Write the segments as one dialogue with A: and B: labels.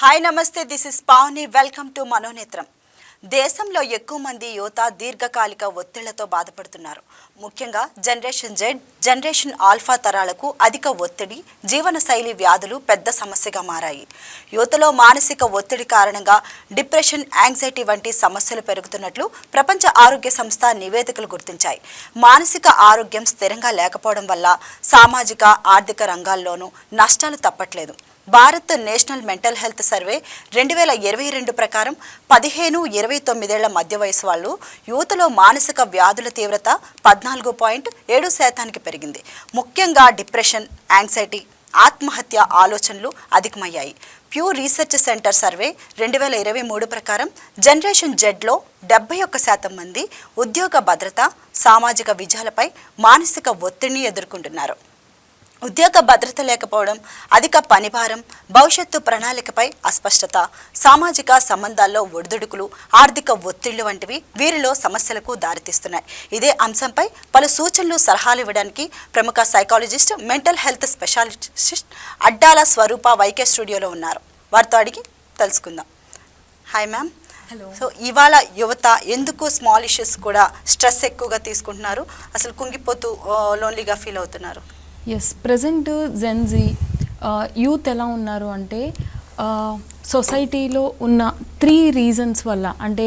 A: Hi నమస్తే this is Pavani. Welcome to Manonetram. దేశంలో ఎక్కువ మంది యువత దీర్ఘకాలిక ఒత్తిళ్ళతో బాధపడుతున్నారు. ముఖ్యంగా జనరేషన్ జెడ్ జనరేషన్ ఆల్ఫా తరాలకు అధిక ఒత్తిడి జీవనశైలి వ్యాధులు పెద్ద సమస్యగా మారాయి. యువతలో మానసిక ఒత్తిడి కారణంగా డిప్రెషన్ యాంగ్జైటీ వంటి సమస్యలు పెరుగుతున్నట్లు ప్రపంచ ఆరోగ్య సంస్థ నివేదికలు గుర్తించాయి. మానసిక ఆరోగ్యం స్థిరంగా లేకపోవడం వల్ల సామాజిక ఆర్థిక రంగాల్లోనూ నష్టాలు తప్పట్లేదు. Bharat national mental health survey రెండు వేల ఇరవై రెండు ప్రకారం పదిహేను ఇరవై తొమ్మిదేళ్ళ మధ్య వయసు వాళ్ళు యువతలో మానసిక వ్యాధుల తీవ్రత పద్నాలుగు పాయింట్ ఏడు శాతానికి పెరిగింది. ముఖ్యంగా డిప్రెషన్ యాంగ్జైటీ ఆత్మహత్య ఆలోచనలు అధికమయ్యాయి. ప్యూ రీసెర్చ్ సెంటర్ సర్వే రెండు వేల ఇరవై మూడు ప్రకారం జనరేషన్ జెడ్లో డెబ్బై ఒక్క శాతం మంది ఉద్యోగ భద్రత సామాజిక విజయాలపై మానసిక ఒత్తిడిని ఎదుర్కొంటున్నారు. ఉద్యోగ భద్రత లేకపోవడం అధిక పనిభారం భవిష్యత్తు ప్రణాళికపై అస్పష్టత సామాజిక సంబంధాల్లో ఒడిదుడుకులు ఆర్థిక ఒత్తిళ్ళు వంటివి వీరిలో సమస్యలకు దారితీస్తున్నాయి. ఇదే అంశంపై పలు సూచనలు సలహాలు ఇవ్వడానికి ప్రముఖ psychologist mental health specialist Addala Swaroopa YK స్టూడియోలో ఉన్నారు. వారితో అడిగి తెలుసుకుందాం. హాయ్ మ్యామ్
B: హలో
A: సో ఇవాళ యువత ఎందుకు స్మాల్ ఇష్యూస్ కూడా స్ట్రెస్ ఎక్కువగా తీసుకుంటున్నారు? అసలు కుంగిపోతూ లోన్లీగా ఫీల్ అవుతున్నారు?
B: ఎస్ ప్రజెంట్ జెన్జీ యూత్ ఎలా ఉన్నారు అంటే uh, సొసైటీలో ఉన్న త్రీ రీజన్స్ వల్ల అంటే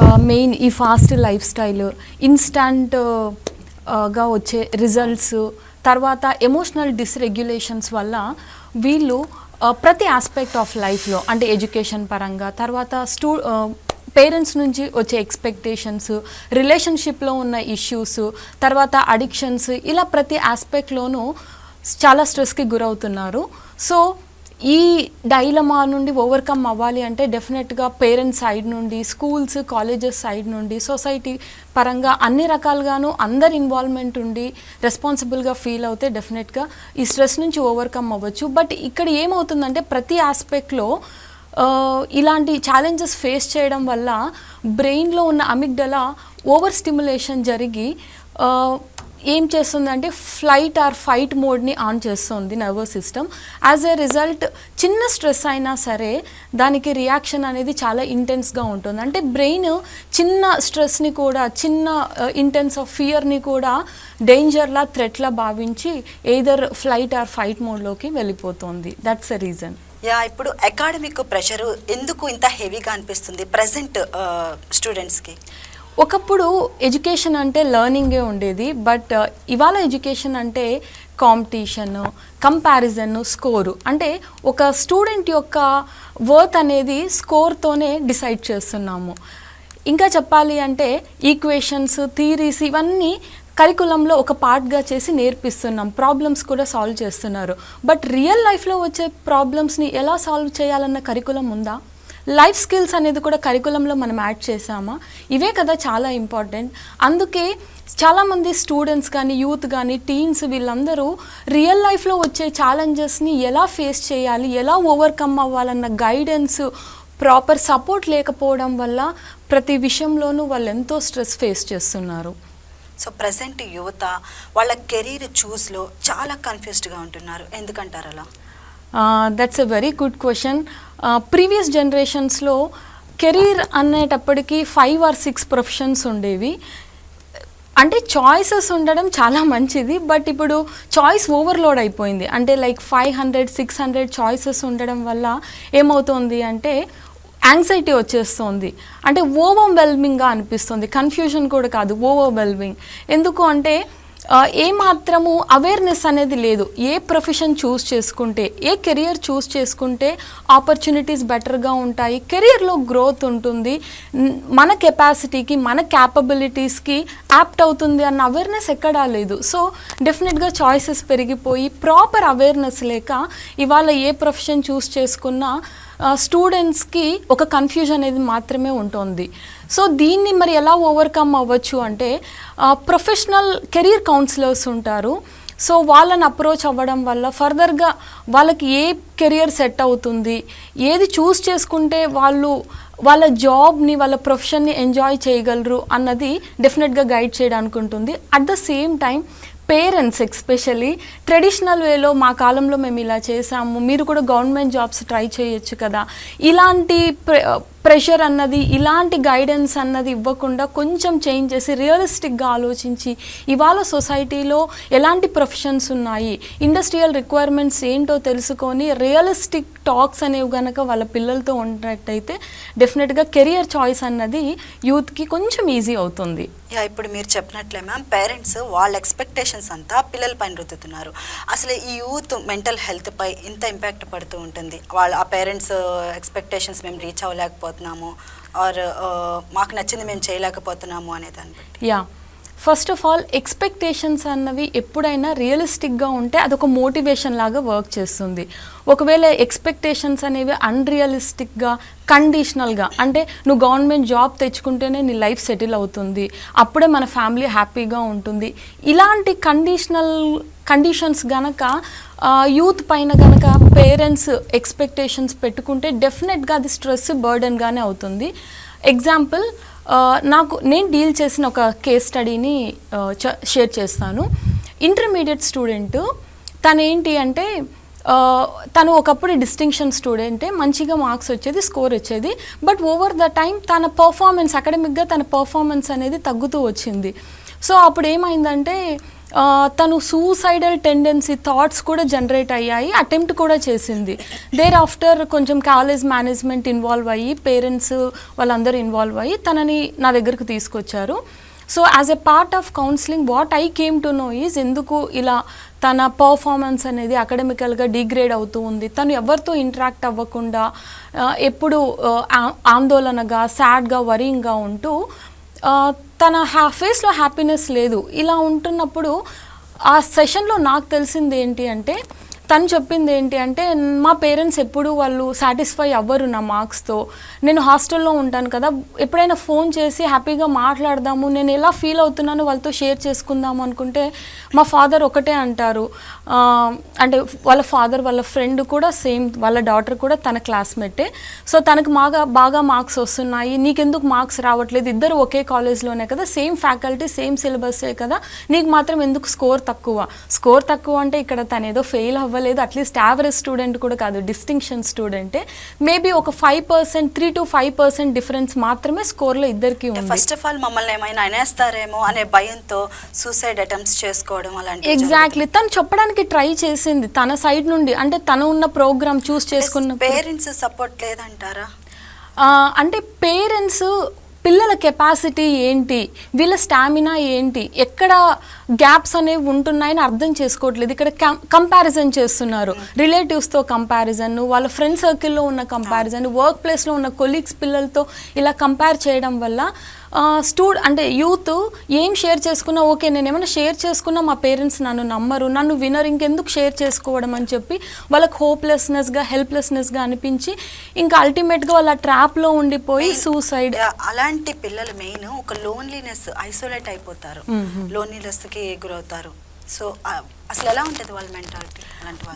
B: uh, మెయిన్ ఈ ఫాస్ట్ లైఫ్ స్టైల్ ఇన్స్టాంట్గా వచ్చే రిజల్ట్స్ తర్వాత ఎమోషనల్ డిస్రెగ్యులేషన్స్ వల్ల వీళ్ళు uh, ప్రతి ఆస్పెక్ట్ ఆఫ్ లైఫ్లో అంటే ఎడ్యుకేషన్ పరంగా తర్వాత స్టూ పేరెంట్స్ నుంచి వచ్చే ఎక్స్పెక్టేషన్స్ రిలేషన్షిప్లో ఉన్న ఇష్యూస్ తర్వాత అడిక్షన్స్ ఇలా ప్రతి ఆస్పెక్ట్లోనూ చాలా స్ట్రెస్కి గురవుతున్నారు. సో ఈ డైలమా నుండి ఓవర్కమ్ అవ్వాలి అంటే డెఫినెట్గా పేరెంట్స్ సైడ్ నుండి స్కూల్స్ కాలేజెస్ సైడ్ నుండి సొసైటీ పరంగా అన్ని రకాలుగాను అందరి ఇన్వాల్వ్మెంట్ ఉండి రెస్పాన్సిబుల్గా ఫీల్ అవుతే డెఫినెట్గా ఈ స్ట్రెస్ నుంచి ఓవర్కమ్ అవ్వచ్చు. బట్ ఇక్కడ ఏమవుతుందంటే ప్రతి ఆస్పెక్ట్లో ఇలాంటి ఛాలెంజెస్ ఫేస్ చేయడం వల్ల బ్రెయిన్లో ఉన్న అమిగ్డలా ఓవర్ స్టిమ్యులేషన్ జరిగి ఏం చేస్తుందంటే ఫ్లైట్ ఆర్ ఫైట్ మోడ్ని ఆన్ చేస్తుంది nervous system as a result చిన్న స్ట్రెస్ అయినా సరే దానికి రియాక్షన్ అనేది చాలా ఇంటెన్స్గా ఉంటుంది. అంటే బ్రెయిన్ చిన్న స్ట్రెస్ని కూడా చిన్న ఇంటెన్స్ ఆఫ్ ఫియర్ని కూడా డేంజర్లా థ్రెట్లా భావించి ఎయిదర్ ఫ్లైట్ ఆర్ ఫైట్ మోడ్లోకి వెళ్ళిపోతుంది. దట్స్ ఎ రీజన్
A: యా ఇప్పుడు అకాడమిక్ ప్రెషర్ ఎందుకు ఇంత హెవీగా అనిపిస్తుంది ప్రజెంట్ స్టూడెంట్స్కి
B: ఒకప్పుడు ఎడ్యుకేషన్ అంటే లెర్నింగే ఉండేది బట్ ఇవాళ ఎడ్యుకేషన్ అంటే కాంపిటీషన్ కంపారిజన్ స్కోరు అంటే ఒక స్టూడెంట్ యొక్క వర్త్ అనేది స్కోర్తోనే డిసైడ్ చేస్తున్నాము. ఇంకా చెప్పాలి అంటే ఈక్వేషన్స్ థీరీస్ ఇవన్నీ కరికులంలో ఒక పార్ట్గా చేసి నేర్పిస్తున్నాం ప్రాబ్లమ్స్ కూడా సాల్వ్ చేస్తున్నారు. బట్ రియల్ లైఫ్లో వచ్చే ప్రాబ్లమ్స్ని ఎలా సాల్వ్ చేయాలన్న కరికులం ఉందా? లైఫ్ స్కిల్స్ అనేది కూడా కరికులంలో మనం యాడ్ చేసామా ఇవే కదా చాలా ఇంపార్టెంట్ అందుకే చాలామంది స్టూడెంట్స్ కానీ యూత్ కానీ టీన్స్ వీళ్ళందరూ రియల్ లైఫ్లో వచ్చే ఛాలెంజెస్ని ఎలా ఫేస్ చేయాలి ఎలా ఓవర్కమ్ అవ్వాలన్న గైడెన్స్ ప్రాపర్ సపోర్ట్ లేకపోవడం వల్ల ప్రతి విషయంలోనూ వాళ్ళు ఎంతో స్ట్రెస్ ఫేస్ చేస్తున్నారు.
A: సో ప్రజెంట్ యువత వాళ్ళ కెరీర్ చూస్లో చాలా కన్ఫ్యూజ్డ్గా ఉంటున్నారు. ఎందుకంటారు అలా?
B: That's a very good question previous జనరేషన్స్లో career అనేటప్పటికీ ఫైవ్ ఆర్ సిక్స్ ప్రొఫెషన్స్ ఉండేవి. అంటే చాయిసెస్ ఉండడం చాలా మంచిది బట్ ఇప్పుడు చాయిస్ ఓవర్లోడ్ అయిపోయింది. అంటే like five hundred six hundred choices ఉండడం వల్ల ఏమవుతుంది అంటే యాంగ్జైటీ వచ్చేస్తుంది. అంటే ఓవర్వెల్మింగ్గా అనిపిస్తుంది. కన్ఫ్యూజన్ కూడా కాదు ఓవర్వెల్మింగ్ ఎందుకు అంటే ఏ మాత్రము అవేర్నెస్ అనేది లేదు. ఏ ప్రొఫెషన్ చూస్ చేసుకుంటే ఏ కెరియర్ చూస్ చేసుకుంటే ఆపర్చునిటీస్ బెటర్గా ఉంటాయి. కెరియర్లో గ్రోత్ ఉంటుంది. మన కెపాసిటీకి మన క్యాపబిలిటీస్కి యాప్ట్ అవుతుంది అన్న అవేర్నెస్ ఎక్కడా లేదు. సో డెఫినెట్గా చాయిసెస్ పెరిగిపోయి ప్రాపర్ అవేర్నెస్ లేక ఇవాళ ఏ ప్రొఫెషన్ చూస్ చేసుకున్నా స్టూడెంట్స్కి ఒక కన్ఫ్యూజన్ అనేది మాత్రమే ఉంటుంది. సో దీన్ని మరి ఎలా ఓవర్కమ్ అవ్వచ్చు అంటే ప్రొఫెషనల్ కెరీర్ కౌన్సిలర్స్ ఉంటారు. సో వాళ్ళని అప్రోచ్ అవ్వడం వల్ల ఫర్దర్గా వాళ్ళకి ఏ కెరియర్ సెట్ అవుతుంది ఏది చూస్ చేసుకుంటే వాళ్ళు వాళ్ళ జాబ్ని వాళ్ళ ప్రొఫెషన్ని ఎంజాయ్ చేయగలరు అన్నది డెఫినెట్గా గైడ్ చేయడానికి ఉంటుంది. At the same time parents especially traditional వేలో మా కాలంలో మేము ఇలా చేసాము మీరు కూడా గవర్నమెంట్ జాబ్స్ ట్రై చేయొచ్చు కదా. ఇలాంటి ప్రెషర్ అన్నది ఇలాంటి గైడెన్స్ అన్నది ఇవ్వకుండా కొంచెం చేంజ్ చేసి రియలిస్టిక్గా ఆలోచించి ఇవాళ సొసైటీలో ఎలాంటి ప్రొఫెషన్స్ ఉన్నాయి ఇండస్ట్రియల్ రిక్వైర్మెంట్స్ ఏంటో తెలుసుకొని రియలిస్టిక్ టాక్స్ అనేవి కనుక వాళ్ళ పిల్లలతో ఉన్నట్టయితే డెఫినెట్గా కెరియర్ చాయిస్ అన్నది యూత్కి కొంచెం ఈజీ అవుతుంది.
A: యా ఇప్పుడు మీరు చెప్పినట్లే మ్యామ్ పేరెంట్స్ వాళ్ళ ఎక్స్పెక్టేషన్స్ అంతా పిల్లల పైన రుద్దుతున్నారు. అసలు ఈ యూత్ మెంటల్ హెల్త్ పై ఇంత ఇంపాక్ట్ పడుతూ ఉంటుంది. వాళ్ళ ఆ పేరెంట్స్ ఎక్స్పెక్టేషన్స్ మేము రీచ్ అవ్వలేకపోతే చేయలేకపోతున్నాము. ఆర్ మాకు నచ్చింది మేము చేయలేకపోతున్నాము అనే దాన్ని బట్టి.
B: Yeah. First of all expectations అన్నవి ఎప్పుడైనా రియలిస్టిక్గా ఉంటే అదొక మోటివేషన్ లాగా వర్క్ చేస్తుంది. ఒకవేళ ఎక్స్పెక్టేషన్స్ అనేవి అన్రియలిస్టిక్గా కండిషనల్గా అంటే నువ్వు గవర్నమెంట్ జాబ్ తెచ్చుకుంటేనే నీ లైఫ్ సెటిల్ అవుతుంది అప్పుడే మన ఫ్యామిలీ హ్యాపీగా ఉంటుంది. ఇలాంటి కండిషనల్ కండిషన్స్ గనక యూత్ పైన కనుక పేరెంట్స్ ఎక్స్పెక్టేషన్స్ పెట్టుకుంటే డెఫినెట్గా అది స్ట్రెస్ బర్డెన్గానే అవుతుంది. ఎగ్జాంపుల్ నాకు నేను డీల్ చేసిన ఒక కేస్ స్టడీని షేర్ చేస్తాను. ఇంటర్మీడియట్ స్టూడెంట్ తను ఏంటి అంటే తను ఒకప్పుడు డిస్టింక్షన్ స్టూడెంటే మంచిగా మార్క్స్ వచ్చేది స్కోర్ వచ్చేది బట్ ఓవర్ ద టైం తన పర్ఫార్మెన్స్ అకాడమిక్గా తన పర్ఫార్మెన్స్ అనేది తగ్గుతూ వచ్చింది. సో అప్పుడు ఏమైందంటే తను సూసైడల్ టెండెన్సీ థాట్స్ కూడా జనరేట్ అయ్యాయి అటెంప్ట్ కూడా చేసింది. దేర్ ఆఫ్టర్ కొంచెం కాలేజ్ మేనేజ్మెంట్ ఇన్వాల్వ్ అయ్యి పేరెంట్స్ వాళ్ళందరూ ఇన్వాల్వ్ అయ్యి తనని నా దగ్గరకు తీసుకొచ్చారు. So as a part of counselling what I came to know is ఎందుకు ఇలా తన పర్ఫార్మెన్స్ అనేది అకాడమికల్గా డిగ్రేడ్ అవుతూ ఉంది. తను ఎవరితో ఇంటరాక్ట్ అవ్వకుండా ఎప్పుడు ఆందోళనగా సాడ్గా వరింగ్గా ఉంటూ తన హ్యా ఫేస్లో హ్యాపీనెస్ లేదు. ఇలా ఉంటున్నప్పుడు ఆ సెషన్లో నాకు తెలిసింది ఏంటి అంటే తను చెప్పింది ఏంటి అంటే మా పేరెంట్స్ ఎప్పుడు వాళ్ళు సాటిస్ఫై అవ్వరు నా మార్క్స్తో నేను హాస్టల్లో ఉంటాను కదా ఎప్పుడైనా ఫోన్ చేసి హ్యాపీగా మాట్లాడదాము నేను ఎలా ఫీల్ అవుతున్నానో వాళ్ళతో షేర్ చేసుకుందాము అనుకుంటే మా ఫాదర్ ఒకటే అంటారు. అంటే వాళ్ళ ఫాదర్ వాళ్ళ ఫ్రెండ్ కూడా సేమ్ వాళ్ళ డాటర్ కూడా తన క్లాస్మేటే సో తనకు బాగా బాగా మార్క్స్ వస్తున్నాయి నీకెందుకు మార్క్స్ రావట్లేదు ఇద్దరు ఒకే కాలేజ్లోనే కదా సేమ్ ఫ్యాకల్టీ సేమ్ సిలబస్సే కదా నీకు మాత్రం ఎందుకు స్కోర్ తక్కువ? స్కోర్ తక్కువ అంటే ఇక్కడ తను ఏదో ఫెయిల్ అవ్వలేదు. అట్లీస్ట్ యావరేజ్ స్టూడెంట్ కూడా కాదు డిస్టింక్షన్ స్టూడెంటే మేబీ ఒక five percent three to five percent difference మాత్రమే స్కోర్లో ఇద్దరికి ఉంది.
A: ఫస్ట్ ఆఫ్ ఆల్ మమ్మల్ని ఏమైనా అనేస్తారేమో అనే భయంతో సూసైడ్ అటెంప్ట్స్ చేసుకోవడం అలాంటి
B: ఎగ్జాక్ట్లీ తను చెప్పడానికి ట్రై చేసింది తన సైడ్ నుండి. అంటే తను ఉన్న ప్రోగ్రామ్ చూస్ చేసుకున్న
A: పేరెంట్స్ సపోర్ట్ లేదంటారా?
B: అంటే పేరెంట్స్ పిల్లల కెపాసిటీ ఏంటి? వీళ్ళ స్టామినా ఏంటి? ఎక్కడ గ్యాప్స్ అనేవి ఉంటున్నాయని అర్థం చేసుకోవట్లేదు. ఇక్కడ కంపారిజన్ చేస్తున్నారు. రిలేటివ్స్తో కంపారిజన్ వాళ్ళ ఫ్రెండ్ సర్కిల్లో ఉన్న కంపారిజన్ వర్క్ ప్లేస్లో ఉన్న కొలీగ్స్ పిల్లలతో ఇలా కంపేర్ చేయడం వల్ల స్టూ అంటే యూత్ ఏం షేర్ చేసుకున్నా ఓకే నేను ఏమైనా షేర్ చేసుకున్నా మా పేరెంట్స్ నన్ను నమ్మరు నన్ను వినరు ఇంకెందుకు షేర్ చేసుకోవడం అని చెప్పి వాళ్ళకి హోప్లెస్నెస్గా హెల్ప్లెస్నెస్గా అనిపించి ఇంకా అల్టిమేట్గా వాళ్ళ ట్రాప్లో ఉండిపోయి సూసైడ్
A: అలాంటి పిల్లలు మెయిన్ ఒక లోన్లీనెస్ ఐసోలేట్ అయిపోతారు. లోన్లీనెస్కి గురవుతారు సో అసలు ఎలా ఉంటుంది వాళ్ళ మెంటాలిటీ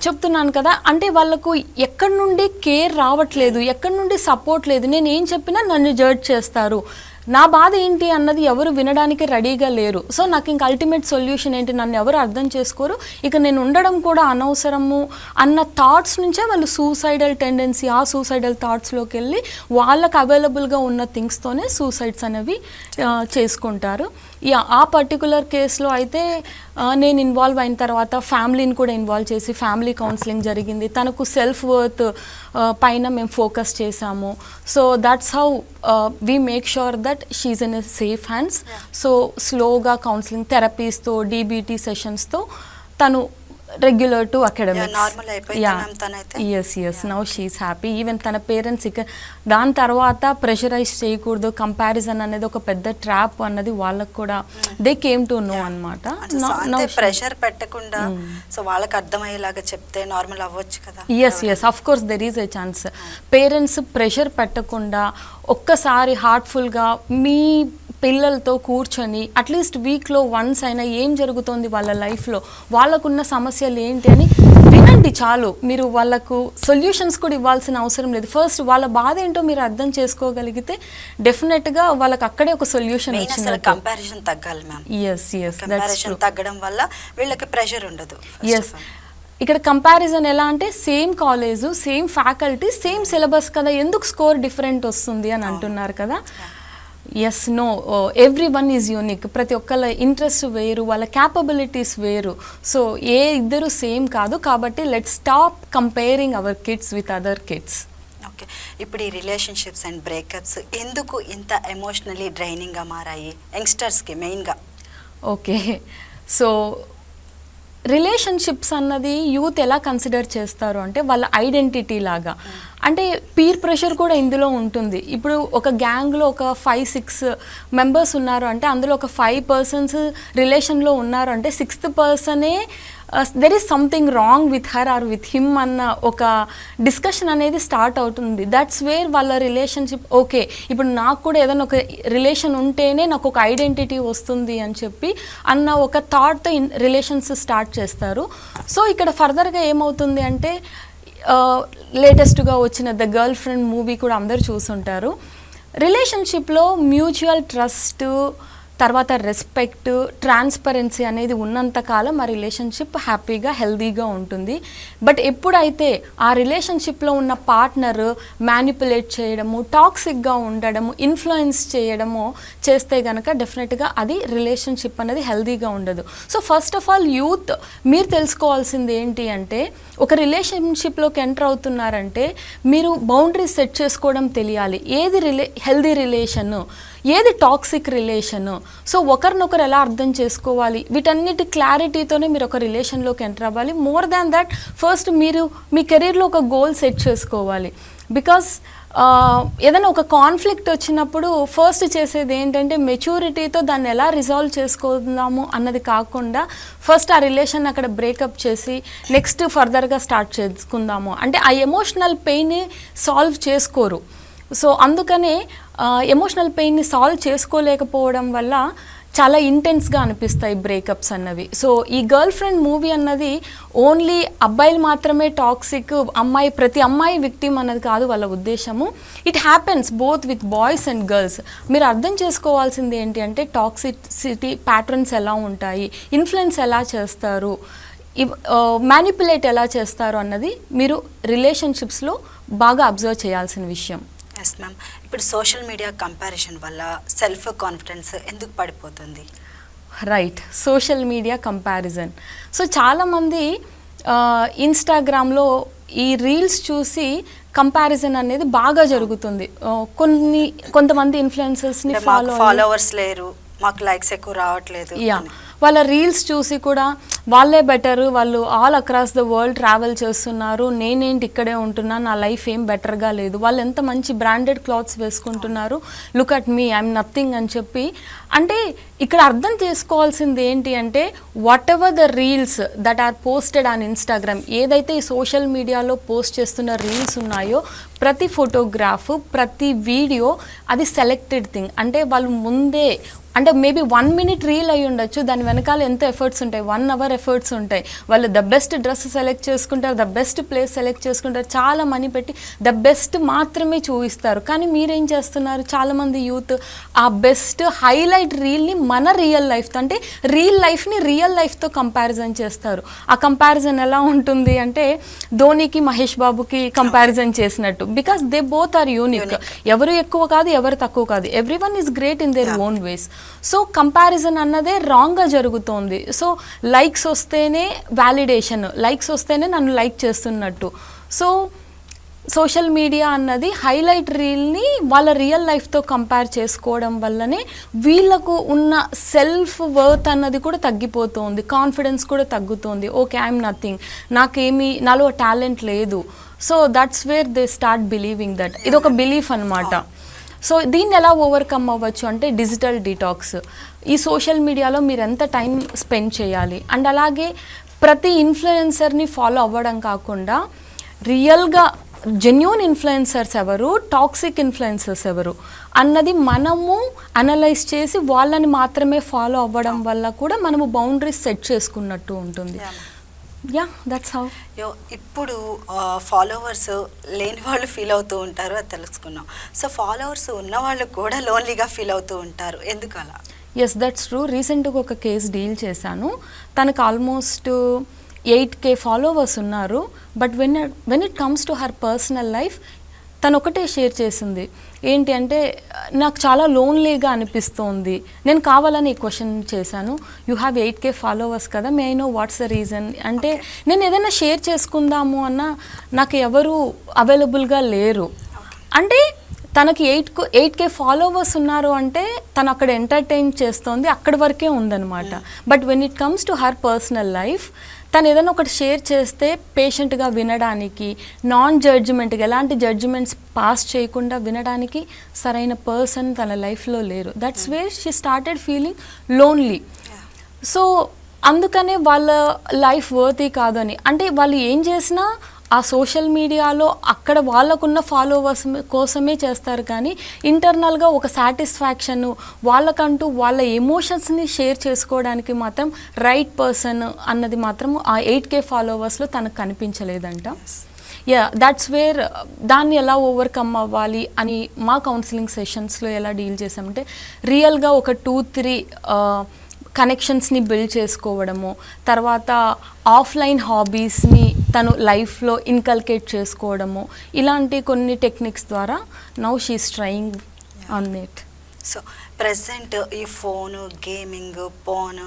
B: చెప్తున్నాను కదా అంటే వాళ్ళకు ఎక్కడి నుండి కేర్ రావట్లేదు ఎక్కడి నుండి సపోర్ట్ లేదు. నేను ఏం చెప్పినా నన్ను జడ్జ్ చేస్తారు. నా బాధ ఏంటి అన్నది ఎవరు వినడానికి రెడీగా లేరు. సో నాకు ఇంక అల్టిమేట్ సొల్యూషన్ ఏంటి నన్ను ఎవరు అర్థం చేసుకోరు. ఇక నేను ఉండడం కూడా అనవసరము అన్న థాట్స్ నుంచే వాళ్ళు సూసైడల్ టెండెన్సీ ఆ సూసైడల్ థాట్స్లోకి వెళ్ళి వాళ్ళకి అవైలబుల్గా ఉన్న థింగ్స్తోనే సూసైడ్స్ అనేవి చేసుకుంటారు. యా ఆ పర్టికులర్ కేసులో అయితే నేను ఇన్వాల్వ్ అయిన తర్వాత ఫ్యామిలీని కూడా ఇన్వాల్వ్ చేసి ఫ్యామిలీ కౌన్సిలింగ్ జరిగింది. తనకు సెల్ఫ్ వర్త్ పైన మేము ఫోకస్ చేసాము so that's how we make sure that she's in safe hands so స్లోగా కౌన్సిలింగ్ థెరపీస్తో డీబీటీ సెషన్స్తో తను regular to academics? Yes yes now she's happy even తన పేరెంట్స్ ఇక దాని తర్వాత ప్రెషరైజ్ చేయకూడదు. కంపారిజన్ అనేది ఒక పెద్ద ట్రాప్ అన్నది వాళ్ళకు కూడా దే కేమ్ టు నో అనమాట
A: ప్రెషర్ పెట్టకుండా సో వాళ్ళకి అర్థమయ్యేలాగా చెప్తే నార్మల్ అవ్వచ్చు కదా.
B: Yes yes of course there is a chance parents pressure పెట్టకుండా ఒక్కసారి హార్ట్ఫుల్గా మీ పిల్లలతో కూర్చొని అట్లీస్ట్ వీక్లో వన్స్ అయినా ఏం జరుగుతోంది వాళ్ళ లైఫ్లో వాళ్ళకున్న సమస్యలు ఏంటి అని వినండి చాలు. మీరు వాళ్ళకు సొల్యూషన్స్ కూడా ఇవ్వాల్సిన అవసరం లేదు. ఫస్ట్ వాళ్ళ బాధ ఏంటో మీరు అర్థం చేసుకోగలిగితే డెఫినెట్గా వాళ్ళకి అక్కడే ఒక సొల్యూషన్
A: అసలు కంపారిజన్ తగ్గాలి మ్యామ్
B: ఎస్ ఎస్
A: కంపారిజన్ తగ్గడం వల్ల వీళ్ళకి ప్రెషర్ ఉండదు
B: ఎస్ ఇక్కడ కంపారిజన్ ఎలా అంటే same college same faculty same syllabus కదా ఎందుకు స్కోర్ డిఫరెంట్ వస్తుంది అని అంటున్నారు కదా? Yes no everyone is unique ప్రతి ఒక్కళ్ళ ఇంట్రెస్ట్ వేరు వాళ్ళ క్యాపబిలిటీస్ వేరు. సో ఏ ఇద్దరు సేమ్ కాదు కాబట్టి let stop comparing our kids with other kids
A: okay ఇప్పుడు ఈ రిలేషన్షిప్స్ అండ్ బ్రేకప్స్ ఎందుకు ఇంత ఎమోషనలీ డ్రైనింగ్గా మారాయి? యంగ్స్టర్స్కి మెయిన్గా
B: ఓకే సో రిలేషన్షిప్స్ అన్నది యూత్ ఎలా కన్సిడర్ చేస్తారు అంటే వాళ్ళ ఐడెంటిటీ లాగా. అంటే పీర్ ప్రెషర్ కూడా ఇందులో ఉంటుంది. ఇప్పుడు ఒక గ్యాంగ్లో ఒక ఫైవ్ సిక్స్ మెంబర్స్ ఉన్నారు అంటే అందులో ఒక ఫైవ్ పర్సన్స్ రిలేషన్లో ఉన్నారు అంటే sixth పర్సనే there is something wrong with her or with him అన్న ఒక డిస్కషన్ అనేది స్టార్ట్ అవుతుంది. దట్స్ వేర్ వాళ్ళ రిలేషన్షిప్ ఓకే ఇప్పుడు నాకు కూడా ఏదైనా ఒక రిలేషన్ ఉంటేనే నాకు ఒక ఐడెంటిటీ వస్తుంది అని చెప్పి అన్న ఒక థాట్తో ఇన్ రిలేషన్స్ స్టార్ట్ చేస్తారు. సో ఇక్కడ ఫర్దర్గా ఏమవుతుంది అంటే uh, లేటెస్ట్గా వచ్చిన ద గర్ల్ ఫ్రెండ్ మూవీ కూడా అందరు చూసుంటారు. రిలేషన్షిప్లో మ్యూచువల్ ట్రస్ట్ తర్వాత రెస్పెక్ట్ ట్రాన్స్పరెన్సీ అనేది ఉన్నంతకాలం ఆ రిలేషన్షిప్ హ్యాపీగా హెల్దీగా ఉంటుంది. బట్ ఎప్పుడైతే ఆ రిలేషన్షిప్లో ఉన్న పార్ట్నర్ మ్యానిపులేట్ చేయడము టాక్సిక్గా ఉండడము ఇన్ఫ్లుయెన్స్ చేయడము చేస్తే కనుక డెఫినెట్గా అది రిలేషన్షిప్ అనేది హెల్దీగా ఉండదు. So first of all youth మీరు తెలుసుకోవాల్సింది ఏంటి అంటే ఒక రిలేషన్షిప్లోకి ఎంటర్ అవుతున్నారంటే మీరు బౌండరీస్ సెట్ చేసుకోవడం తెలియాలి. ఏది రిలే హెల్దీ రిలేషను ఏది టాక్సిక్ రిలేషన్ సో ఒకరినొకరు ఎలా అర్థం చేసుకోవాలి? వీటన్నిటి క్లారిటీతోనే మీరు ఒక రిలేషన్లోకి ఎంటర్ అవ్వాలి. మోర్ దాన్ దట్ ఫస్ట్ మీరు మీ కెరీర్లో ఒక గోల్ సెట్ చేసుకోవాలి. బికాస్ ఏదైనా ఒక కాన్ఫ్లిక్ట్ వచ్చినప్పుడు ఫస్ట్ చేసేది ఏంటంటే మెచ్యూరిటీతో దాన్ని ఎలా రిజాల్వ్ చేసుకుందాము అన్నది కాకుండా ఫస్ట్ ఆ రిలేషన్ అక్కడ బ్రేకప్ చేసి నెక్స్ట్ ఫర్దర్గా స్టార్ట్ చేసుకుందాము. అంటే ఆ ఎమోషనల్ పెయిన్ని సాల్వ్ చేసుకోరు. సో అందుకనే ఎమోషనల్ పెయిన్ని సాల్వ్ చేసుకోలేకపోవడం వల్ల చాలా ఇంటెన్స్గా అనిపిస్తాయి బ్రేకప్స్ అన్నవి. సో ఈ గర్ల్ ఫ్రెండ్ మూవీ అన్నది ఓన్లీ అబ్బాయిలు మాత్రమే టాక్సిక్ అమ్మాయి ప్రతి అమ్మాయి విక్టిమ్ అన్నది కాదు వాళ్ళ ఉద్దేశము. It happens both with boys and girls మీరు అర్థం చేసుకోవాల్సింది ఏంటి అంటే టాక్సిసిటీ ప్యాటర్న్స్ ఎలా ఉంటాయి ఇన్ఫ్లుయెన్స్ ఎలా చేస్తారు మ్యానిపులేట్ ఎలా చేస్తారు అన్నది మీరు రిలేషన్షిప్స్లో బాగా అబ్జర్వ్ చేయాల్సిన విషయం.
A: ఎస్ మ్యామ్ ఇప్పుడు సోషల్ మీడియా కంపారిజన్ వల్ల సెల్ఫ్ కాన్ఫిడెన్స్ ఎందుకు పడిపోతుంది?
B: Right social media comparison so చాలామంది ఇన్స్టాగ్రామ్లో ఈ రీల్స్ చూసి కంపారిజన్ అనేది బాగా జరుగుతుంది. కొన్ని కొంతమంది ఇన్ఫ్లుయెన్సర్స్ని ఫాలో
A: ఫాలోవర్స్ లేరు మాకు లైక్స్ ఎక్కువ రావట్లేదు
B: యా. వాళ్ళ రీల్స్ చూసి కూడా వాళ్ళే బెటర్ వాళ్ళు all across the world travel చేస్తున్నారు. నేనేంటి ఇక్కడే ఉంటున్నా నా లైఫ్ ఏం బెటర్గా లేదు. వాళ్ళు ఎంత మంచి బ్రాండెడ్ క్లాత్స్ వేసుకుంటున్నారు. Look at me I'm nothing అని చెప్పి. అంటే ఇక్కడ అర్థం చేసుకోవాల్సింది ఏంటి అంటే whatever the reels that are posted on Instagram ఏదైతే ఈ సోషల్ మీడియాలో పోస్ట్ చేస్తున్న రీల్స్ ఉన్నాయో ప్రతి ఫోటోగ్రాఫ్ ప్రతి వీడియో అది సెలెక్టెడ్ థింగ్ అంటే వాళ్ళు ముందే అంటే మేబీ వన్ మినిట్ రీల్ అయి ఉండొచ్చు దాని వెనకాల ఎంత ఎఫర్ట్స్ ఉంటాయి? వన్ అవర్ ఎఫర్ట్స్ ఉంటాయి. వాళ్ళు ద బెస్ట్ డ్రెస్ సెలెక్ట్ చేసుకుంటారు ద బెస్ట్ ప్లేస్ సెలెక్ట్ చేసుకుంటారు. చాలా మనీ పెట్టి ద బెస్ట్ మాత్రమే చూపిస్తారు. కానీ మీరేం చేస్తున్నారు? చాలామంది యూత్ ఆ బెస్ట్ హైలైట్ రీల్ని మన రియల్ లైఫ్తో అంటే రియల్ లైఫ్ని రియల్ లైఫ్తో కంపారిజన్ చేస్తారు. ఆ కంపారిజన్ ఎలా ఉంటుంది అంటే ధోనికి మహేష్ బాబుకి కంపారిజన్ చేసినట్టు. Because they both are unique ఎవరు ఎక్కువ కాదు ఎవరు తక్కువ కాదు. Every one is great in their own ways so comparison అన్నదే రాంగ్గా జరుగుతోంది. సో లైక్స్ వస్తేనే వ్యాలిడేషన్ లైక్స్ వస్తేనే నన్ను లైక్ చేస్తున్నట్టు. సో సోషల్ మీడియా అన్నది హైలైట్ రీల్ని వాళ్ళ రియల్ లైఫ్తో కంపేర్ చేసుకోవడం వల్లనే వీళ్ళకు ఉన్న సెల్ఫ్ వర్త్ అన్నది కూడా తగ్గిపోతుంది కాన్ఫిడెన్స్ కూడా తగ్గుతుంది. ఓకే ఐఎమ్ నథింగ్ నాకేమీ నాలో టాలెంట్ లేదు. So that's where they start believing that ఇది ఒక బిలీఫ్ అనమాట సో దీన్ని ఎలా ఓవర్కమ్ అవ్వచ్చు అంటే డిజిటల్ డిటాక్స్ ఈ సోషల్ మీడియాలో మీరు ఎంత టైం స్పెండ్ చేయాలి? అండ్ అలాగే ప్రతి ఇన్ఫ్లుయెన్సర్ని ఫాలో అవ్వడం కాకుండా రియల్గా జెన్యున్ ఇన్ఫ్లుయెన్సర్స్ ఎవరు? టాక్సిక్ ఇన్ఫ్లుయెన్సర్స్ ఎవరు? అన్నది మనము అనలైజ్ చేసి వాళ్ళని మాత్రమే ఫాలో అవ్వడం వల్ల కూడా మనము బౌండరీస్ సెట్ చేసుకున్నట్టు ఉంటుంది. యా దట్స్ హౌ
A: యో ఇప్పుడు ఫాలోవర్స్ లేని వాళ్ళు ఫీల్ అవుతూ ఉంటారు అది తెలుసుకున్నాం సో ఫాలోవర్స్ ఉన్న వాళ్ళు కూడా లోన్లీగా ఫీల్ అవుతూ ఉంటారు. ఎందుకు అలా
B: ఎస్ దట్స్ ట్రూ రీసెంట్గా ఒక కేసు డీల్ చేశాను. తనకు ఆల్మోస్ట్ ఎయిట్ కే ఫాలోవర్స్ ఉన్నారు. But when when it comes to her personal life తను ఒకటే షేర్ చేసింది. ఏంటి అంటే నాకు చాలా లోన్లీగా అనిపిస్తోంది. నేను కావాలని ఈ క్వశ్చన్ చేశాను. You have eight K followers కదా may I know what's the reason అంటే నేను ఏదైనా షేర్ చేసుకుందాము అన్న నాకు ఎవరు అవైలబుల్గా లేరు. అంటే తనకి ఎయిట్ ఎయిట్ కే ఫాలోవర్స్ ఉన్నారు అంటే తను అక్కడ ఎంటర్టైన్ చేస్తోంది అక్కడి వరకే ఉందన్నమాట. But when it comes to her personal life తను ఏదైనా ఒకటి షేర్ చేస్తే పేషెంట్గా వినడానికి నాన్ జడ్జిమెంట్గా ఎలాంటి జడ్జిమెంట్స్ పాస్ చేయకుండా వినడానికి సరైన పర్సన్ తన లైఫ్లో లేరు. That's where she started feeling lonely so అందుకనే వాళ్ళ లైఫ్ వర్తీ కాదని. అంటే వాళ్ళు ఏం చేసినా ఆ సోషల్ మీడియాలో అక్కడ వాళ్ళకున్న ఫాలోవర్స్ కోసమే చేస్తారు కానీ ఇంటర్నల్గా ఒక సాటిస్ఫాక్షన్ వాళ్ళకంటూ వాళ్ళ ఎమోషన్స్ని షేర్ చేసుకోవడానికి మాత్రం రైట్ పర్సన్ అన్నది మాత్రం ఆ ఎయిట్ కే ఫాలోవర్స్లో తనకు కనిపించలేదంట. యా దట్స్ వేర్ uh, దాన్ని ఎలా ఓవర్కమ్ అవ్వాలి అని మా కౌన్సిలింగ్ సెషన్స్లో ఎలా డీల్ చేసామంటే రియల్గా ఒక టూ త్రీ కనెక్షన్స్ని బిల్డ్ చేసుకోవడము తర్వాత ఆఫ్లైన్ హాబీస్ని తను లైఫ్లో ఇన్కల్కేట్ చేసుకోవడము ఇలాంటి కొన్ని టెక్నిక్స్ ద్వారా now she's trying on it.
A: So present ఈ ఫోను గేమింగ్ పోన్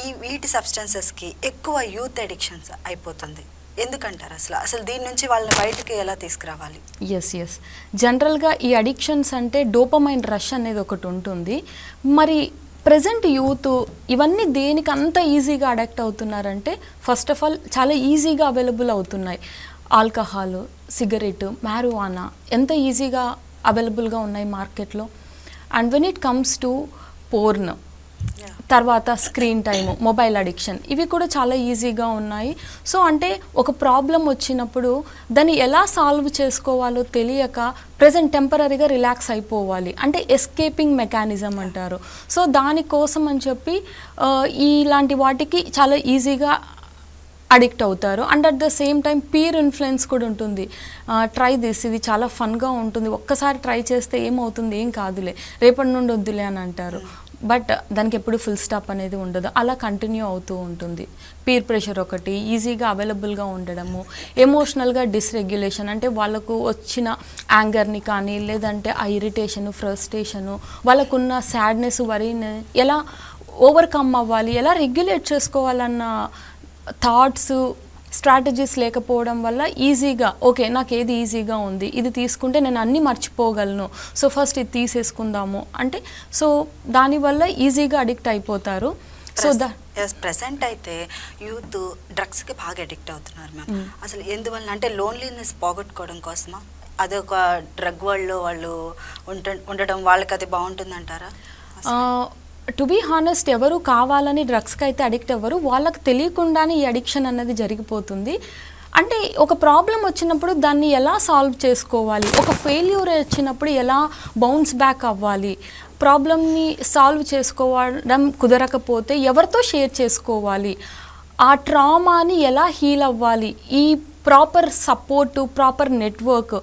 A: ఈ వీటి సబ్స్టెన్సెస్కి ఎక్కువ యూత్ అడిక్షన్స్ అయిపోతుంది. ఎందుకంటారు అసలు? అసలు దీని నుంచి వాళ్ళని బయటకు ఎలా తీసుకురావాలి?
B: ఎస్ ఎస్ జనరల్గా ఈ అడిక్షన్స్ అంటే డోపమైన్ రష్ అనేది ఒకటి ఉంటుంది. మరి ప్రజెంట్ యూత్ ఇవన్నీ దేనికి అంత ఈజీగా అడాక్ట్ అవుతున్నారంటే ఫస్ట్ ఆఫ్ ఆల్ చాలా ఈజీగా అవైలబుల్ అవుతున్నాయి. ఆల్కహాల్ సిగరెట్ మ్యారువానా ఎంత ఈజీగా అవైలబుల్గా ఉన్నాయి మార్కెట్లో. And when it comes to porn తర్వాత స్క్రీన్ టైమ్ మొబైల్ అడిక్షన్ ఇవి కూడా చాలా ఈజీగా ఉన్నాయి. సో అంటే ఒక ప్రాబ్లం వచ్చినప్పుడు దాన్ని ఎలా సాల్వ్ చేసుకోవాలో తెలియక ప్రజెంట్ టెంపరీగా రిలాక్స్ అయిపోవాలి. అంటే ఎస్కేపింగ్ మెకానిజం అంటారు. సో దానికోసం అని చెప్పి ఇలాంటి వాటికి చాలా ఈజీగా అడిక్ట్ అవుతారు. And at the same time peer influence కూడా ఉంటుంది. ట్రై దిస్ ఇది చాలా ఫన్గా ఉంటుంది. ఒక్కసారి ట్రై చేస్తే ఏమవుతుంది? ఏం కాదులే. రేపటి నుండి వద్దులే అని అంటారు. బట్ దానికి ఎప్పుడు ఫుల్ స్టాప్ అనేది ఉండదు. అలా కంటిన్యూ అవుతూ ఉంటుంది. పీర్ ప్రెషర్ ఒకటి ఈజీగా అవైలబుల్గా ఉండడము ఎమోషనల్గా డిస్రెగ్యులేషన్ అంటే వాళ్ళకు వచ్చిన యాంగర్ని కానీ లేదంటే ఆ ఇరిటేషన్ ఫ్రస్ట్రేషను వాళ్ళకున్న సాడ్నెస్ వరీని ఎలా ఓవర్కమ్ అవ్వాలి ఎలా రెగ్యులేట్ చేసుకోవాలన్న థాట్స్ స్ట్రాటజీస్ లేకపోవడం వల్ల ఈజీగా ఓకే నాకు ఏది ఈజీగా ఉంది ఇది తీసుకుంటే నేను అన్నీ మర్చిపోగలను సో ఫస్ట్ ఇది తీసేసుకుందాము అంటే సో దానివల్ల ఈజీగా అడిక్ట్ అయిపోతారు. సో ద
A: ప్రెసెంట్ అయితే యూత్ డ్రగ్స్కి బాగా అడిక్ట్ అవుతున్నారు మ్యామ్. అసలు ఎందువల్ల అంటే లోన్లీనెస్ పోగొట్టుకోవడం కోసమా? అదొక డ్రగ్ వరల్డ్లో వాళ్ళు ఉండడం వాళ్ళకి అది బాగుంటుందంటారా?
B: టు బీ హానెస్ట్ ఎవరు కావాలని డ్రగ్స్కి అయితే అడిక్ట్ అవ్వరు. వాళ్ళకి తెలియకుండానే ఈ అడిక్షన్ అన్నది జరిగిపోతుంది. అంటే ఒక ప్రాబ్లం వచ్చినప్పుడు దాన్ని ఎలా సాల్వ్ చేసుకోవాలి? ఒక ఫెయిల్యూర్ వచ్చినప్పుడు ఎలా బౌన్స్ బ్యాక్ అవ్వాలి? ప్రాబ్లమ్ని సాల్వ్ చేసుకోవడం కుదరకపోతే ఎవరితో షేర్ చేసుకోవాలి? ఆ ట్రామాని ఎలా హీల్ అవ్వాలి? ఈ ప్రాపర్ సపోర్ట్ ప్రాపర్ నెట్వర్క్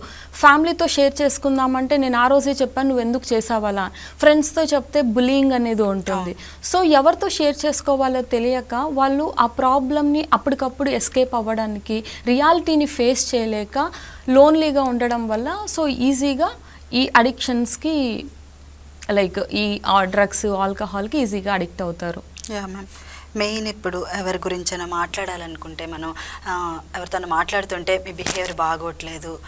B: ఫ్యామిలీతో షేర్ చేసుకుందామంటే నేను ఆ రోజే చెప్పాను నువ్వు ఎందుకు చేసావాలా? ఫ్రెండ్స్తో చెప్తే బులింగ్ అనేది ఉంటుంది. సో ఎవరితో షేర్ చేసుకోవాలో తెలియక వాళ్ళు ఆ ప్రాబ్లమ్ని అప్పటికప్పుడు ఎస్కేప్ అవ్వడానికి రియాలిటీని ఫేస్ చేయలేక లోన్లీగా ఉండడం వల్ల సో ఈజీగా ఈ అడిక్షన్స్కి లైక్ ఈ డ్రగ్స్ ఆల్కహాల్కి ఈజీగా అడిక్ట్ అవుతారు.
A: యా మ్యామ్ మెయిన్ ఇప్పుడు ఎవరి గురించైనా మాట్లాడాలనుకుంటే మనం ఎవరితో మాట్లాడుతుంటే మీ బిహేవియర్ బాగోట్లేదు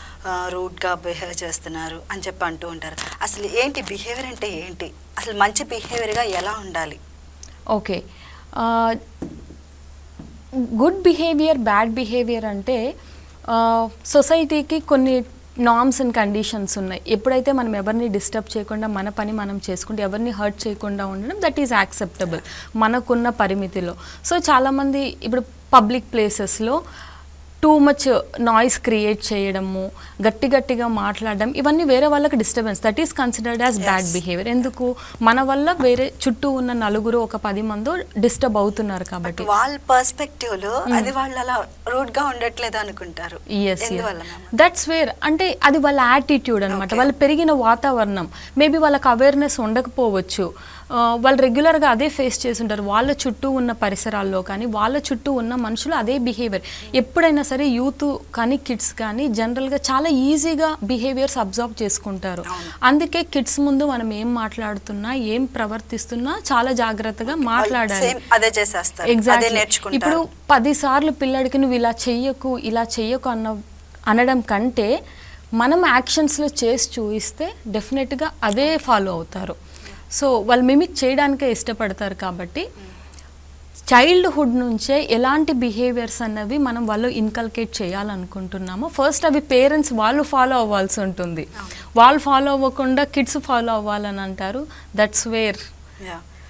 A: రూడ్గా బిహేవ్ చేస్తున్నారు అని చెప్పి అంటూ ఉంటారు. అసలు ఏంటి బిహేవియర్ అంటే ఏంటి? అసలు మంచి బిహేవియర్గా ఎలా ఉండాలి?
B: Okay. Good behaviour bad behaviour అంటే సొసైటీకి కొన్ని నామ్స్ అండ్ కండిషన్స్ ఉన్నాయి. ఎప్పుడైతే మనం ఎవరిని డిస్టర్బ్ చేయకుండా మన పని మనం చేసుకుంటే ఎవరిని హర్ట్ చేయకుండా ఉండడం దట్ ఈజ్ యాక్సెప్టబుల్ మనకున్న పరిమితిలో. సో చాలామంది ఇప్పుడు పబ్లిక్ ప్లేసెస్లో టూ మచ్ నాయిస్ క్రియేట్ చేయడము గట్టి గట్టిగా మాట్లాడడం ఇవన్నీ వేరే వాళ్ళకి disturbance that is considered as bad. Behaviour ఎందుకు? మన వల్ల వేరే చుట్టూ ఉన్న నలుగురు ఒక పది మంది డిస్టర్బ్ అవుతున్నారు
A: బట్
B: కాబట్టి.
A: వాళ్ళ పర్స్పెక్టివ్లో అది వాళ్ళు అలా రూట్గా ఉండట్లేదు అనుకుంటారు.
B: దట్స్ వేర్ అంటే అది వాళ్ళ యాటిట్యూడ్ అనమాట. వాళ్ళు పెరిగిన వాతావరణం. మేబీ వాళ్ళకి అవేర్నెస్ ఉండకపోవచ్చు. వాళ్ళు రెగ్యులర్గా అదే ఫేస్ చేస్తుంటారు. వాళ్ళ చుట్టూ ఉన్న పరిసరాల్లో కానీ వాళ్ళ చుట్టూ ఉన్న మనుషులు అదే బిహేవియర్ ఎప్పుడైనా సరే యూత్ కానీ కిడ్స్ కానీ జనరల్గా చాలా ఈజీగా బిహేవియర్స్ అబ్జర్వ్ చేసుకుంటారు. అందుకే కిడ్స్ ముందు మనం ఏం మాట్లాడుతున్నా ఏం ప్రవర్తిస్తున్నా చాలా జాగ్రత్తగా మాట్లాడాలి.
A: అదే చేసేస్తారు.
B: ఎగ్జాక్ట్లీ ఇప్పుడు పది సార్లు పిల్లడికి నువ్వు ఇలా చెయ్యకు ఇలా చెయ్యకు అన్న అనడం కంటే మనం యాక్షన్స్లో చేసి చూపిస్తే డెఫినెట్గా అదే ఫాలో అవుతారు. సో వాళ్ళు మిమిక్ చేయడానికే ఇష్టపడతారు కాబట్టి చైల్డ్హుడ్ నుంచే ఎలాంటి బిహేవియర్స్ అన్నవి మనం వాళ్ళు ఇన్కల్కేట్ చేయాలనుకుంటున్నామో ఫస్ట్ అవి పేరెంట్స్ వాళ్ళు ఫాలో అవ్వాల్సి ఉంటుంది వాళ్ళు ఫాలో అవ్వకుండా కిడ్స్ ఫాలో అవ్వాలని అంటారు దట్స్ వేర్.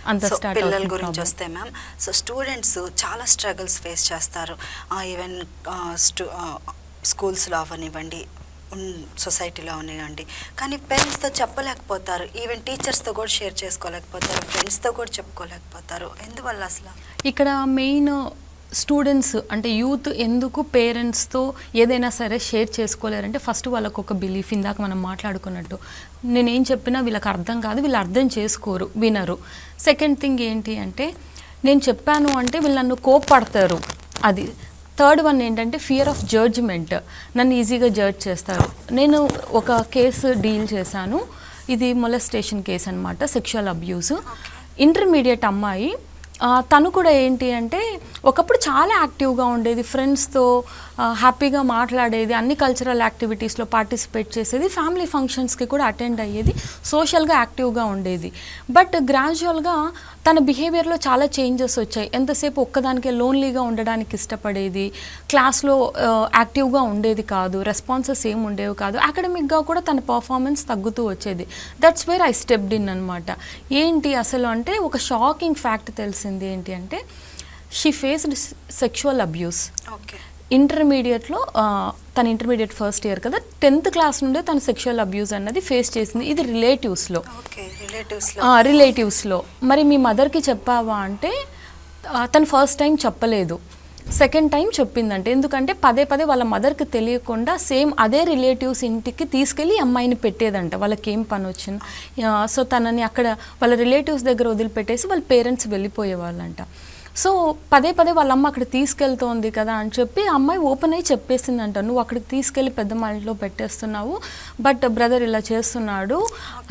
B: అంత
A: పిల్లల గురించి. వస్తే మ్యామ్ సో స్టూడెంట్స్ చాలా స్ట్రగుల్స్ ఫేస్ చేస్తారు ఈవెన్ స్కూల్స్లో అవనివ్వండి సొసైటీలో ఉన్నాయండి. కానీ పేరెంట్స్తో చెప్పలేకపోతారు. ఈవెన్ టీచర్స్తో కూడా షేర్ చేసుకోలేకపోతారు. ఫ్రెండ్స్తో కూడా చెప్పుకోలేకపోతారు. ఎందువల్ల అసలు?
B: ఇక్కడ మెయిన్ స్టూడెంట్స్ అంటే యూత్ ఎందుకు పేరెంట్స్తో ఏదైనా సరే షేర్ చేసుకోలేరంటే ఫస్ట్ వాళ్ళకు ఒక బిలీఫ్ ఇందాక మనం మాట్లాడుకున్నట్టు. నేనేం చెప్పినా వీళ్ళకి అర్థం కాదు వీళ్ళు అర్థం చేసుకోరు వినరు. సెకండ్ థింగ్ ఏంటి అంటే నేను చెప్పాను అంటే వీళ్ళు నన్ను కోప్పడతారు. అది థర్డ్ వన్ ఏంటంటే ఫియర్ ఆఫ్ జడ్జ్మెంట్. నన్ను ఈజీగా జడ్జ్ చేస్తారు. నేను ఒక కేసు డీల్ చేశాను. ఇది మొలస్టేషన్ కేసు అనమాట సెక్షువల్ అబ్యూస్ ఇంటర్మీడియట్ అమ్మాయి తను కూడా ఏంటి అంటే ఒకప్పుడు చాలా యాక్టివ్గా ఉండేది. ఫ్రెండ్స్తో హ్యాపీగా మాట్లాడేది అన్ని కల్చరల్ యాక్టివిటీస్లో పార్టిసిపేట్ చేసేది ఫ్యామిలీ ఫంక్షన్స్కి కూడా అటెండ్ అయ్యేది సోషల్గా యాక్టివ్గా ఉండేది. బట్ గ్రాడ్యువల్గా తన బిహేవియర్లో చాలా చేంజెస్ వచ్చాయి. ఎంతసేపు ఒక్కదానికే లోన్లీగా ఉండడానికి ఇష్టపడేది క్లాస్లో యాక్టివ్గా ఉండేది కాదు రెస్పాన్సెస్ ఏమి ఉండేవి కాదు అకాడమిక్గా కూడా తన పర్ఫార్మెన్స్ తగ్గుతూ వచ్చేది. That's where I stepped in అనమాట ఏంటి అసలు అంటే ఒక షాకింగ్ ఫ్యాక్ట్ తెలిసింది ఏంటి అంటే she faced sexual abuse
A: okay
B: ఇంటర్మీడియట్లో తన ఇంటర్మీడియట్ ఫస్ట్ ఇయర్ కదా టెన్త్ క్లాస్ నుండే తను సెక్షువల్ అబ్యూస్ అన్నది ఫేస్ చేసింది. ఇది రిలేటివ్స్లో
A: రిలేటివ్స్లో
B: మరి మీ మదర్కి చెప్పావా అంటే తను ఫస్ట్ టైం చెప్పలేదు. సెకండ్ టైం చెప్పిందంటే. ఎందుకంటే పదే పదే వాళ్ళ మదర్కి తెలియకుండా సేమ్ అదే రిలేటివ్స్ ఇంటికి తీసుకెళ్ళి అమ్మాయిని పెట్టేదంట. వాళ్ళకి ఏం పని వచ్చింది సో తనని అక్కడ వాళ్ళ రిలేటివ్స్ దగ్గర వదిలిపెట్టేసి వాళ్ళ పేరెంట్స్ వెళ్ళిపోయేవాళ్ళంట. సో పదే పదే వాళ్ళ అమ్మ అక్కడ తీసుకెళ్తోంది కదా అని చెప్పి అమ్మాయి ఓపెన్ అయ్యి అంట నువ్వు అక్కడికి తీసుకెళ్ళి పెద్ద మా ఇంట్లో పెట్టేస్తున్నావు బట్ బ్రదర్ ఇలా చేస్తున్నాడు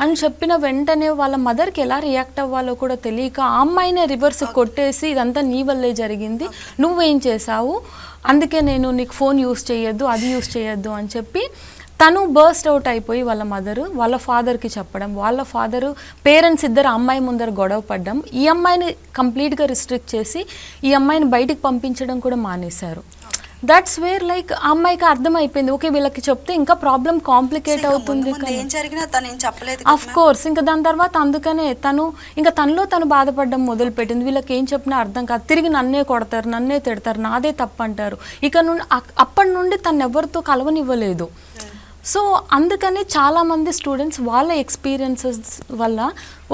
B: అని చెప్పిన వెంటనే వాళ్ళ మదర్కి ఎలా రియాక్ట్ అవ్వాలో కూడా తెలియక ఆ అమ్మాయినే రివర్స్ కొట్టేసి ఇదంతా నీ వల్లే జరిగింది నువ్వేం చేసావు అందుకే నేను నీకు ఫోన్ యూస్ చేయొద్దు అది యూస్ చేయొద్దు అని చెప్పి తను బర్స్ట్ అవుట్ అయిపోయి వాళ్ళ మదరు వాళ్ళ ఫాదర్కి చెప్పడం వాళ్ళ ఫాదరు పేరెంట్స్ ఇద్దరు అమ్మాయి ముందర గొడవ పడ్డం ఈ అమ్మాయిని కంప్లీట్గా రిస్ట్రిక్ట్ చేసి ఈ అమ్మాయిని బయటికి పంపించడం కూడా మానేశారు. దట్స్ వేర్ లైక్ ఆ అమ్మాయికి అర్థమైపోయింది. ఓకే వీళ్ళకి చెప్తే ఇంకా ప్రాబ్లం కాంప్లికేట్ అవుతుంది అఫ్ కోర్స్ ఇంకా దాని తర్వాత అందుకనే తను ఇంకా తనలో తను బాధపడడం మొదలుపెట్టింది. వీళ్ళకి ఏం చెప్పినా అర్థం కాదు. తిరిగి నన్నే కొడతారు నన్నే తిడతారు నాదే తప్పు అంటారు ఇక నుండి అప్పటి నుండి తను ఎవరితో కలవనివ్వలేదు. సో అందుకని చాలామంది స్టూడెంట్స్ వాళ్ళ ఎక్స్పీరియన్సెస్ వల్ల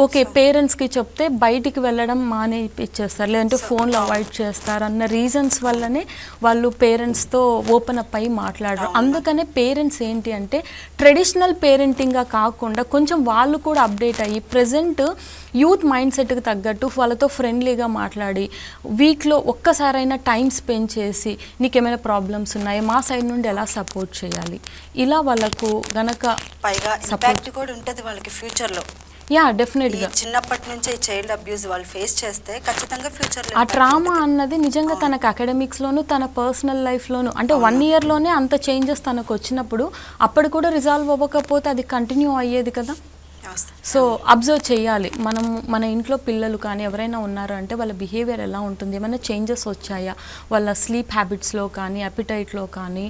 B: ఓకే పేరెంట్స్కి చెప్తే బయటికి వెళ్ళడం మానే ఇచ్చేస్తారు లేదంటే ఫోన్లో అవాయిడ్ చేస్తారు అన్న రీజన్స్ వల్లనే వాళ్ళు పేరెంట్స్తో ఓపెన్ అప్ అయ్యి మాట్లాడరు. అందుకనే పేరెంట్స్ ఏంటి అంటే ట్రెడిషనల్ పేరెంటింగ్గా కాకుండా కొంచెం వాళ్ళు కూడా అప్డేట్ అయ్యి ప్రజెంట్ యూత్ మైండ్ సెట్కి తగ్గట్టు వాళ్ళతో ఫ్రెండ్లీగా మాట్లాడి వీక్లో ఒక్కసారైనా టైం స్పెండ్ చేసి నీకేమైనా ప్రాబ్లమ్స్ ఉన్నాయి? మా సైడ్ నుండి ఎలా సపోర్ట్ చేయాలి? ఇలా వాళ్ళకు గనక
A: పైగా ఇంపాక్ట్ కూడా ఉంటుంది వాళ్ళకి ఫ్యూచర్లో
B: యా డెఫినెట్గా
A: చిన్నప్పటి నుంచే చైల్డ్ అబ్యూస్ వాళ్ళు ఫేస్ చేస్తే ఖచ్చితంగా ఫ్యూచర్లో
B: ఆ ట్రామా. అన్నది నిజంగా తనకు అకాడమిక్స్లోను తన పర్సనల్ లైఫ్లోను అంటే వన్ ఇయర్లోనే అంత చేంజెస్ తనకు వచ్చినప్పుడు అప్పుడు కూడా రిజాల్వ్ అవ్వకపోతే అది కంటిన్యూ అయ్యేది కదా. సో అబ్జర్వ్ చేయాలి. మనం మన ఇంట్లో పిల్లలు కానీ ఎవరైనా ఉన్నారు అంటే వాళ్ళ బిహేవియర్ ఎలా ఉంటుంది? ఏమైనా చేంజెస్ వచ్చాయా? వాళ్ళ స్లీప్ హ్యాబిట్స్లో కానీ అపిటైట్లో కానీ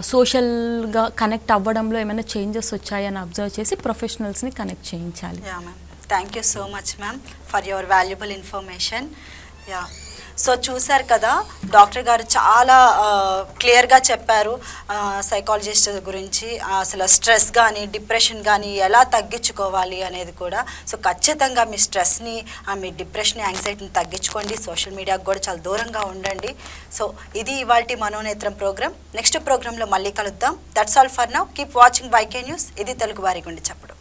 B: సోషల్గా కనెక్ట్ అవ్వడంలో ఏమైనా చేంజెస్ వచ్చాయని అబ్జర్వ్ చేసి ప్రొఫెషనల్స్ని కనెక్ట్ చేయించాలి.
A: Yeah ma'am. Thank you so much ma'am for your valuable information. Yeah. So చూశారు కదా డాక్టర్ గారు చాలా క్లియర్గా చెప్పారు. సైకాలజిస్ట్ గురించి అసలు స్ట్రెస్ కానీ డిప్రెషన్ కానీ ఎలా తగ్గించుకోవాలి అనేది కూడా. సో ఖచ్చితంగా మీ స్ట్రెస్ని ఆ, మీ డిప్రెషన్ యాంగ్జైటీని తగ్గించుకోండి. సోషల్ మీడియాకు కూడా చాలా దూరంగా ఉండండి. సో ఇది ఇవాళ మనోనేత్రం ప్రోగ్రామ్ నెక్స్ట్ ప్రోగ్రాంలో మళ్ళీ కలుద్దాం. That's all for now keep watching YK news ఇది తెలుగు వారి గుండి చెప్పడం.